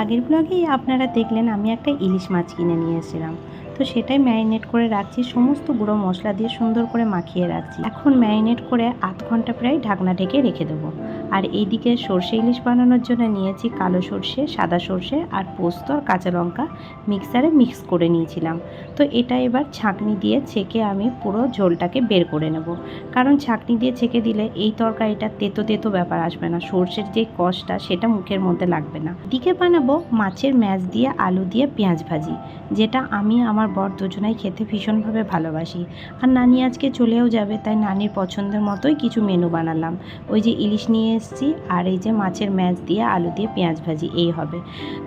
আগের ব্লগেই আপনারা দেখলেন আমি একটা ইলিশ মাছ কিনে নিয়ে এসেছিলাম। তো সেটাই ম্যারিনেট করে রাখছি, সমস্ত গুঁড়ো মশলা দিয়ে সুন্দর করে মাখিয়ে রাখছি। এখন ম্যারিনেট করে আধ ঘণ্টা প্রায় ঢাকনা ঢেকে রেখে দেবো। আর এইদিকে সর্ষে ইলিশ বানানোর জন্য নিয়েছি কালো সর্ষে, সাদা সর্ষে আর পোস্ত আর কাঁচা লঙ্কা মিক্সারে মিক্স করে নিয়েছিলাম। তো এটা এবার ছাঁকনি দিয়ে ছেঁকে আমি পুরো ঝোলটাকে বের করে নেব। কারণ ছাঁকনি দিয়ে ছেঁকে দিলে এই তরকারিটা তেতো তেতো ব্যাপার আসবে না, সর্ষের যে কষটা সেটা মুখের মধ্যে লাগবে না। দিকে বানাবো মাছের ম্যাচ দিয়ে আলু দিয়ে পেঁয়াজ ভাজি, যেটা আমি আমার বর দুজনাই খেতে ভীষণভাবে ভালোবাসি। আর নানি আজকে চলেও যাবে, তাই নানির পছন্দের মতোই কিছু মেনু বানালাম। ওই যে ইলিশ নিয়ে এসেছি, আর এই যে মাছের ম্যাচ দিয়ে আলু দিয়ে পেঁয়াজ ভাজি, এই হবে।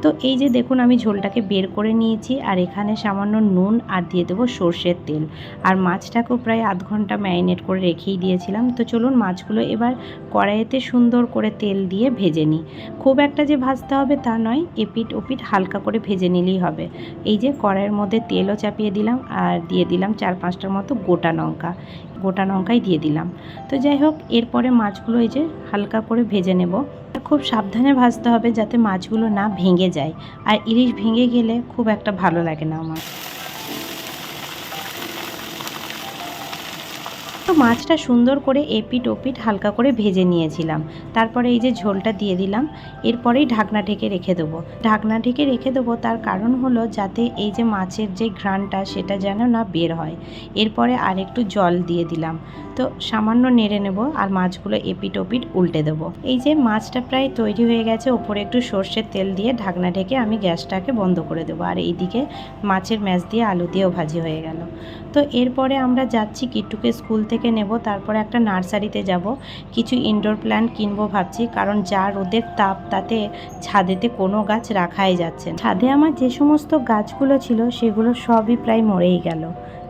তো এই যে দেখুন আমি ঝোলটাকে বের করে নিয়েছি, আর এখানে সামান্য নুন আর দিয়ে দেবো সর্ষের তেল। আর মাছটাকেও প্রায় আধ ঘণ্টা ম্যারিনেট করে রেখেই দিয়েছিলাম। তো চলুন মাছগুলো এবার কড়াইতে সুন্দর করে তেল দিয়ে ভেজে নিই। খুব একটা যে ভাজতে হবে তা নয় এপিট ওপিট হালকা করে ভেজে নিলেই হবে। এই যে কড়াইয়ের মধ্যে তেলও চাপিয়ে দিলাম আর দিয়ে দিলাম চার পাঁচটার মতো গোটা লঙ্কা। গোটা লঙ্কাই দিয়ে দিলাম। তো যাই হোক, এরপরে মাছগুলো এই যে হালকা করে ভেজে নেব। খুব সাবধানে ভাজতে হবে যাতে মাছগুলো না ভেঙে যায়। আর ইলিশ ভেঙে গেলে খুব একটা ভালো লাগে না আমার। তো মাছটা সুন্দর করে এপিট ওপিট হালকা করে ভেজে নিয়েছিলাম। তারপরে এই যে ঝোলটা দিয়ে দিলাম, এরপরেই ঢাকনা ঢেকে রেখে দেবো। ঢাকনা ঢেকে রেখে দেবো, তার কারণ হলো যাতে এই যে মাছের যে ঘ্রাণটা, সেটা যেন না বের হয়। এরপরে আর একটু জল দিয়ে দিলাম। তো সামান্য নেড়ে নেব আর মাছগুলো এপিট ওপিট উল্টে দেবো। এই যে মাছটা প্রায় তৈরি হয়ে গেছে, ওপরে একটু সর্ষের তেল দিয়ে ঢাকনা ঢেকে আমি গ্যাসটাকে বন্ধ করে দেবো। আর এইদিকে মাছের ম্যাচ দিয়ে আলু দিয়েও ভাজি হয়ে গেল। তো এরপরে আমরা যাচ্ছি কিট্টুকে স্কুল থেকে নেব, তারপরে একটা নার্সারিতে যাব। কিছু ইনডোর প্ল্যান্ট কিনবো ভাবছি, কারণ যা রোদের তাপ, তাতে ছাদেতে কোনো গাছ রাখাই যাচ্ছে ছাদে আমার যে সমস্ত গাছগুলো ছিল, সেগুলো সবই প্রায় মরেই গেল।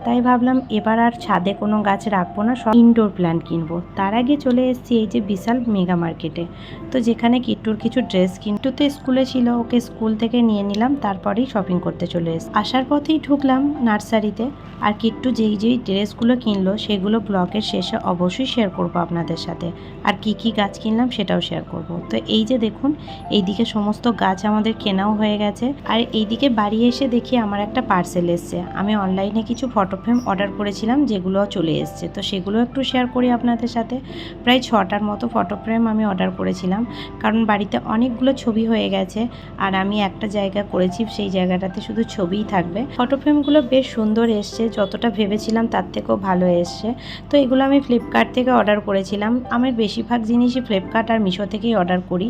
তাই ভাবলাম এবার আর ছাদে কোনো গাছ রাখব না, সব ইনডোর প্ল্যান্ট কিনবো। তার আগে চলে এসেছি এই যে বিশাল মেগা মার্কেটে তো যেখানে কিট্টুর কিছু ড্রেস কিনটু তো স্কুলে ছিল, ওকে স্কুল থেকে নিয়ে নিলাম, তারপরেই শপিং করতে চলে এসেছি। আসার পথেই ঢুকলাম নার্সারিতে। আর কিট্টু যেই যেই ড্রেসগুলো কিনলো, সেগুলো ব্লগের শেষে অবশ্যই শেয়ার করব আপনাদের সাথে। আর কি কি গাছ কিনলাম সেটাও শেয়ার করব। তো এই যে দেখুন, এইদিকে সমস্ত গাছ আমাদের কেনাও হয়ে গেছে। আর এইদিকে বাড়ি এসে দেখি আমার একটা পার্সেল এসছে। আমি অনলাইনে কিছু ফটো ফ্রেম অর্ডার করেছিলাম, যেগুলো চলে এসছে। তো সেগুলো একটু শেয়ার করি আপনাদের সাথে। প্রায় ছটার মতো ফটো ফ্রেম আমি অর্ডার করেছিলাম। কারণ বাড়িতে অনেকগুলো ছবি হয়ে গেছে, আর আমি একটা জায়গা করেছি, সেই জায়গাটাতে শুধু ছবিই থাকবে। ফটো ফ্রেমগুলো বেশ সুন্দর এসছে, যতটা ভেবেছিলাম তার থেকেও ভালো এসছে। তো এগুলো আমি ফ্লিপকার্ট থেকে অর্ডার করেছিলাম। আমার বেশিরভাগ জিনিসই ফ্লিপকার্ট আর মিশো থেকেই অর্ডার করি,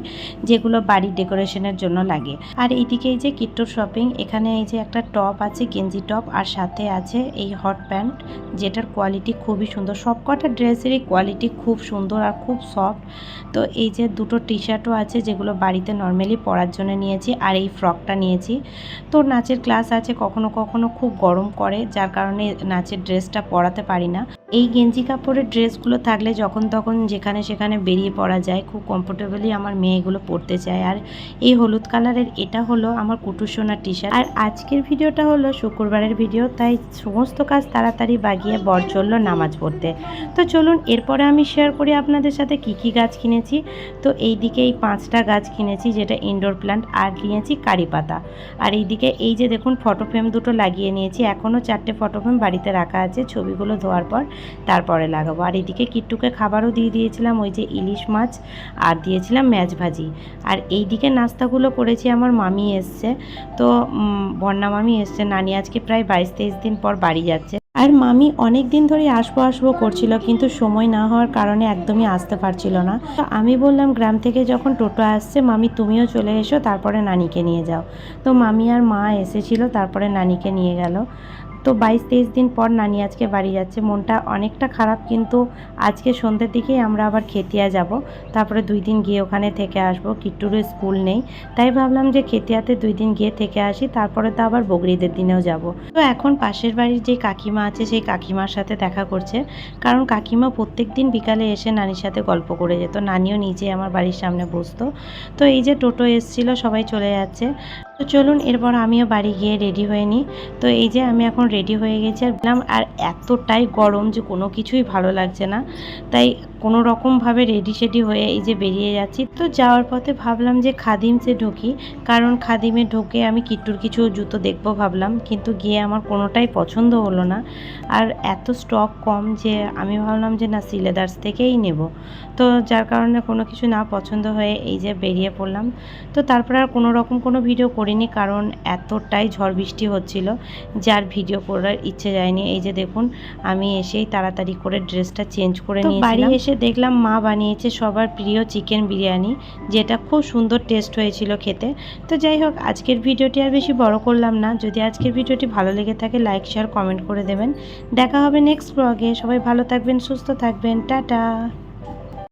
যেগুলো বাড়ির ডেকোরেশনের জন্য লাগে। আর এইদিকে এই যে কিট্টুর শপিং এখানে এই যে একটা টপ আছে, গেঞ্জি টপ আর সাথে আছে এই হট প্যান্ট যেটার কোয়ালিটি খুবই সুন্দর। সবকটা ড্রেসেরই কোয়ালিটি খুব সুন্দর আর খুব সফট তো এই যে দুটো টি শার্টও আছে, যেগুলো বাড়িতে নর্মালি পরার জন্য নিয়েছি, আর এই ফ্রকটা নিয়েছি। তো নাচের ক্লাস আছে, কখনো কখনো খুব গরম করে, যার কারণে নাচের ড্রেসটা পরাতে পারি না। এই গেঞ্জি কাপড়ের ড্রেসগুলো থাকলে যখন তখন যেখানে সেখানে বেরিয়ে পড়া যায়, খুব কমফোর্টেবলি আমার মেয়েগুলো পরতে চায়। আর এই হলুদ কালারের এটা হলো আমার কুটুসোনা টি শার্ট আর আজকের ভিডিওটা হলো শুক্রবারের ভিডিও, তাই সমস্ত কাজ তাড়াতাড়ি বাগিয়ে বর চলল নামাজ পড়তে। তো চলুন, এরপরে আমি শেয়ার করি আপনাদের সাথে কি কি গাছ কিনেছি। তো এই দিকে এই পাঁচটা গাছ কিনেছি, যেটা ইনডোর প্ল্যান্ট আর কিনেছি কারি পাতা। আর এইদিকে এই যে দেখুন ফটো ফ্রেম দুটো লাগিয়ে নিয়েছি। এখনও চারটে ফটো ফ্রেম বাড়িতে রাখা আছে, ছবিগুলো ধোয়ার পর তারপরে লাগাবো। আর এদিকে কিট্টুকে খাবারও দিয়ে দিয়েছিলাম, ওই যে ইলিশ মাছ, আর দিয়েছিলাম ম্যাচ ভাজি। আর এই দিকে নাস্তাগুলো করেছি, আমার মামি এসছে। তো বন্যা মামি এসছে, নানি আজকে প্রায় বাইশ তেইশ দিন পর বাড়ি যাচ্ছে। আর মামি অনেক দিন ধরে আসব আসব করছিল, কিন্তু সময় না হওয়ার কারণে একদমই আসতে পারছিল না। তো আমি বললাম, গ্রাম থেকে যখন টোটো আসছে, মামি তুমিও চলে এসো, তারপরে নানিকে নিয়ে যাও। তো মামি আর মা এসেছিল, তারপরে নানিকে নিয়ে গেল। তো বাইশ তেইশ দিন পর নানি আজকে বাড়ি যাচ্ছে। মনটা অনেকটা খারাপ, কিন্তু আজকে সন্ধ্যের দিকেই আমরা আবার খেতিয়া যাব। তারপরে দুই দিন গিয়ে ওখানে থেকে আসব, কিট্টুরও স্কুল নেই। তাই ভাবলাম যে খেতিয়াতে দুই দিন গিয়ে থেকে আসি, তারপরে তো আবার বগরিদের দিনেও যাব। তো এখন পাশের বাড়ির যে কাকিমা আছে, সেই কাকিমার সাথে দেখা করছে। কারণ কাকিমা প্রত্যেক দিন বিকালে এসে নানির সাথে গল্প করে যেত। নানিও নিজে আমার বাড়ির সামনে বসতো। তো এই যে টোটো এসছিল, সবাই চলে যাচ্ছে। তো চলুন, এরপর আমিও বাড়ি গিয়ে রেডি হয়ে নিই। তো এই যে আমি এখন রেডি হয়ে গেছি আর বললাম, আর এতটাই গরম যে কোনো কিছুই ভালো লাগছে না। তাই কোনো রকমভাবে রেডি সেডি হয়ে এই যে বেরিয়ে যাচ্ছি। তো যাওয়ার পথে ভাবলাম যে খাদিমসে ঢুকি কারণ খাদিমে ঢুকে আমি কিট্টুর কিছু জুতো দেখব ভাবলাম কিন্তু গিয়ে আমার কোনোটাই পছন্দ হলো না। আর এত স্টক কম যে আমি ভাবলাম যে না সিলেদার্স থেকেই নেব। তো যার কারণে কোনো কিছু না পছন্দ হয়ে এই যে বেরিয়ে পড়লাম। তো তারপর আর কোনো রকম কোনো ভিডিও করিনি কারণ এতটাই ঝড় বৃষ্টি হচ্ছিল যার ভিডিও করার ইচ্ছে যায়নি। এই যে দেখুন আমি এসেই তাড়াতাড়ি করে ড্রেসটা চেঞ্জ করে নিয়ে বাড়ি বাড়ি এসে দেখলাম মা বানিয়েছে সবার প্রিয় চিকেন বিরিয়ানি, যেটা খুব সুন্দর টেস্ট হয়েছিল খেতে। তো যাই হোক, আজকের ভিডিওটি আর বেশি বড় করলাম না। যদি আজকের ভিডিওটি ভালো লেগে থাকে লাইক শেয়ার কমেন্ট করে দেবেন। দেখা হবে নেক্সট ব্লগে সবাই ভালো থাকবেন, সুস্থ থাকবেন। টাটা!